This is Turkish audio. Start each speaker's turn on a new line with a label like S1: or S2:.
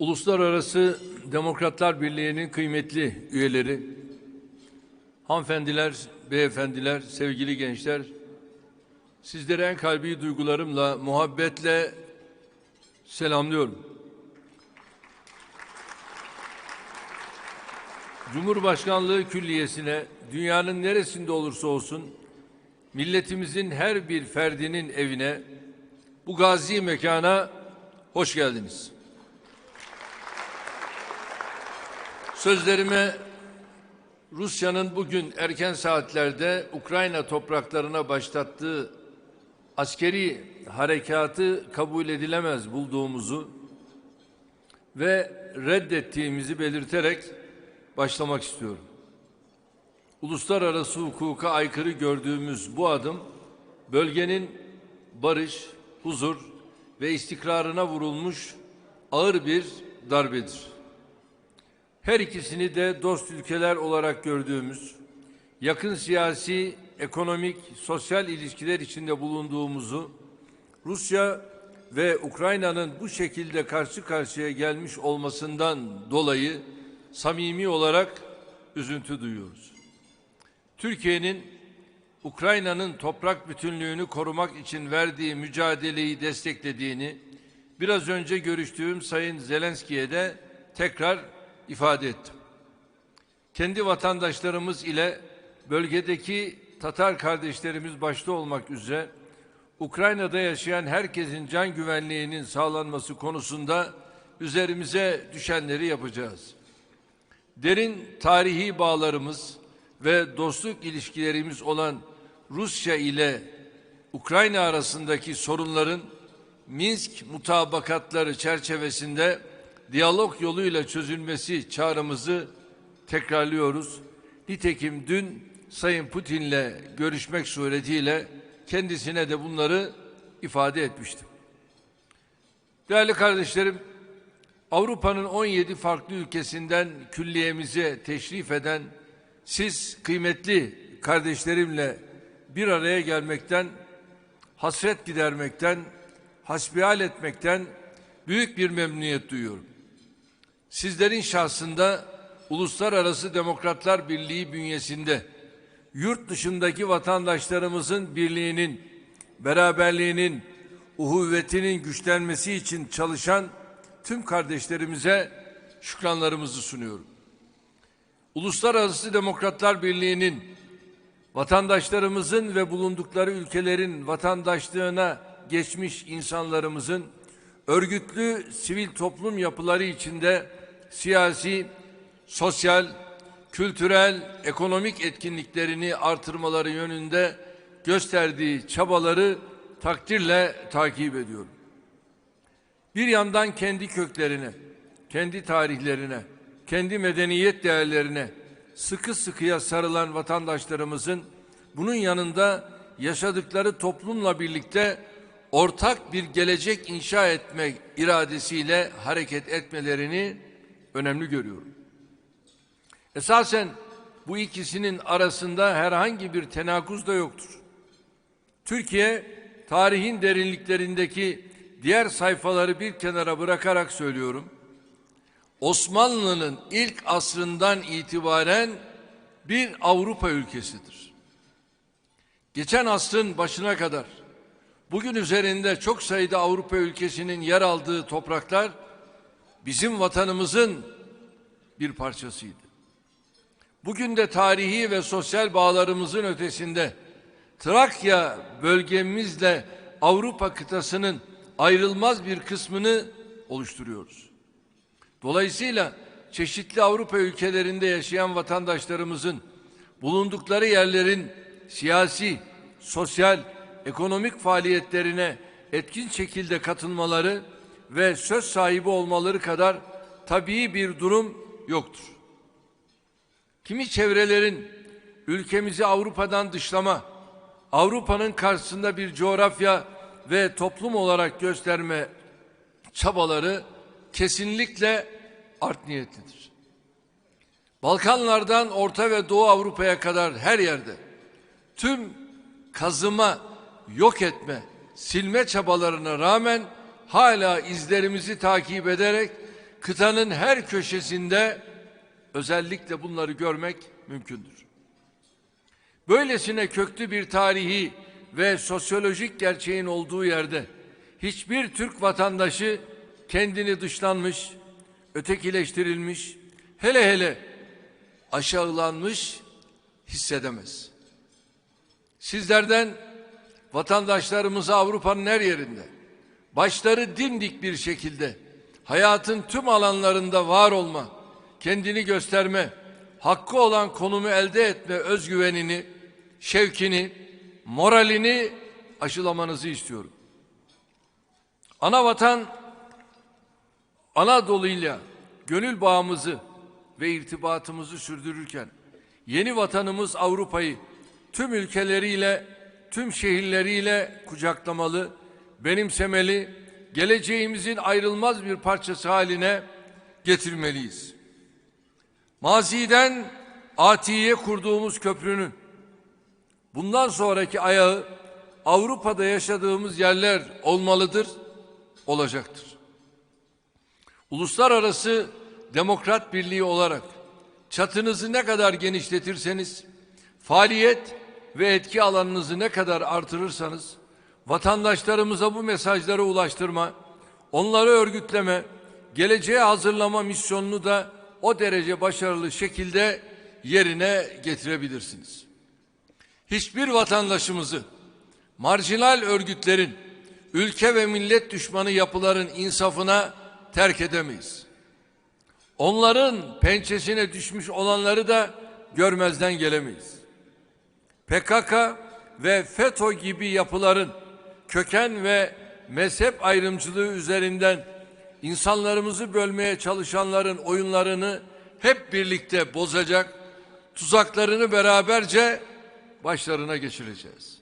S1: Uluslararası Demokratlar Birliği'nin kıymetli üyeleri, hanımefendiler, beyefendiler, sevgili gençler, sizlere en kalbi duygularımla, muhabbetle selamlıyorum. Cumhurbaşkanlığı Külliyesi'ne dünyanın neresinde olursa olsun milletimizin her bir ferdinin evine bu gazi mekana hoş geldiniz. Sözlerime Rusya'nın bugün erken saatlerde Ukrayna topraklarına başlattığı askeri harekatı kabul edilemez bulduğumuzu ve reddettiğimizi belirterek başlamak istiyorum. Uluslararası hukuka aykırı gördüğümüz bu adım bölgenin barış, huzur ve istikrarına vurulmuş ağır bir darbedir. Her ikisini de dost ülkeler olarak gördüğümüz, yakın siyasi, ekonomik, sosyal ilişkiler içinde bulunduğumuzu, Rusya ve Ukrayna'nın bu şekilde karşı karşıya gelmiş olmasından dolayı samimi olarak üzüntü duyuyoruz. Türkiye'nin Ukrayna'nın toprak bütünlüğünü korumak için verdiği mücadeleyi desteklediğini biraz önce görüştüğüm Sayın Zelenski'ye de tekrar ifade ettim. Kendi vatandaşlarımız ile bölgedeki Tatar kardeşlerimiz başta olmak üzere Ukrayna'da yaşayan herkesin can güvenliğinin sağlanması konusunda üzerimize düşenleri yapacağız. Derin tarihi bağlarımız ve dostluk ilişkilerimiz olan Rusya ile Ukrayna arasındaki sorunların Minsk mutabakatları çerçevesinde diyalog yoluyla çözülmesi çağrımızı tekrarlıyoruz. Nitekim dün Sayın Putin'le görüşmek suretiyle kendisine de bunları ifade etmiştim. Değerli kardeşlerim, Avrupa'nın 17 farklı ülkesinden külliyemize teşrif eden siz kıymetli kardeşlerimle bir araya gelmekten, hasret gidermekten, hasbihal etmekten büyük bir memnuniyet duyuyorum. Sizlerin şahsında Uluslararası Demokratlar Birliği bünyesinde yurt dışındaki vatandaşlarımızın birliğinin, beraberliğinin, uhuvvetinin güçlenmesi için çalışan tüm kardeşlerimize şükranlarımızı sunuyorum. Uluslararası Demokratlar Birliği'nin vatandaşlarımızın ve bulundukları ülkelerin vatandaşlığına geçmiş insanlarımızın örgütlü sivil toplum yapıları içinde siyasi, sosyal, kültürel, ekonomik etkinliklerini artırmaları yönünde gösterdiği çabaları takdirle takip ediyorum. Bir yandan kendi köklerine, kendi tarihlerine, kendi medeniyet değerlerine sıkı sıkıya sarılan vatandaşlarımızın bunun yanında yaşadıkları toplumla birlikte ortak bir gelecek inşa etmek iradesiyle hareket etmelerini önemli görüyorum. Esasen bu ikisinin arasında herhangi bir tenakuz da yoktur. Türkiye tarihin derinliklerindeki diğer sayfaları bir kenara bırakarak söylüyorum. Osmanlı'nın ilk asrından itibaren bir Avrupa ülkesidir. Geçen asrın başına kadar bugün üzerinde çok sayıda Avrupa ülkesinin yer aldığı topraklar bizim vatanımızın bir parçasıydı. Bugün de tarihi ve sosyal bağlarımızın ötesinde Trakya bölgemizle Avrupa kıtasının ayrılmaz bir kısmını oluşturuyoruz. Dolayısıyla çeşitli Avrupa ülkelerinde yaşayan vatandaşlarımızın bulundukları yerlerin siyasi, sosyal, ekonomik faaliyetlerine etkin şekilde katılmaları ve söz sahibi olmaları kadar tabii bir durum yoktur. Kimi çevrelerin ülkemizi Avrupa'dan dışlama, Avrupa'nın karşısında bir coğrafya ve toplum olarak gösterme çabaları kesinlikle art niyetlidir. Balkanlardan Orta ve Doğu Avrupa'ya kadar her yerde tüm kazıma, yok etme, silme çabalarına rağmen hala izlerimizi takip ederek kıtanın her köşesinde özellikle bunları görmek mümkündür. Böylesine köklü bir tarihi ve sosyolojik gerçeğin olduğu yerde hiçbir Türk vatandaşı kendini dışlanmış, ötekileştirilmiş, hele hele aşağılanmış hissedemez. Sizlerden vatandaşlarımıza Avrupa'nın her yerinde başları dimdik bir şekilde hayatın tüm alanlarında var olma, kendini gösterme, hakkı olan konumu elde etme özgüvenini, şevkini, moralini aşılamanızı istiyorum. Ana vatan Anadolu'yla gönül bağımızı ve irtibatımızı sürdürürken yeni vatanımız Avrupa'yı tüm ülkeleriyle, tüm şehirleriyle kucaklamalı, benimsemeli, geleceğimizin ayrılmaz bir parçası haline getirmeliyiz. Maziden Atiye kurduğumuz köprünün bundan sonraki ayağı Avrupa'da yaşadığımız yerler olmalıdır, olacaktır. Uluslararası demokrat birliği olarak çatınızı ne kadar genişletirseniz, faaliyet ve etki alanınızı ne kadar artırırsanız, vatandaşlarımıza bu mesajları ulaştırma, onları örgütleme, geleceğe hazırlama misyonunu da o derece başarılı şekilde yerine getirebilirsiniz. Hiçbir vatandaşımızı marjinal örgütlerin, ülke ve millet düşmanı yapıların insafına terk edemeyiz. Onların pençesine düşmüş olanları da görmezden gelemeyiz. PKK ve FETÖ gibi yapıların köken ve mezhep ayrımcılığı üzerinden insanlarımızı bölmeye çalışanların oyunlarını hep birlikte bozacak, tuzaklarını beraberce başlarına geçireceğiz.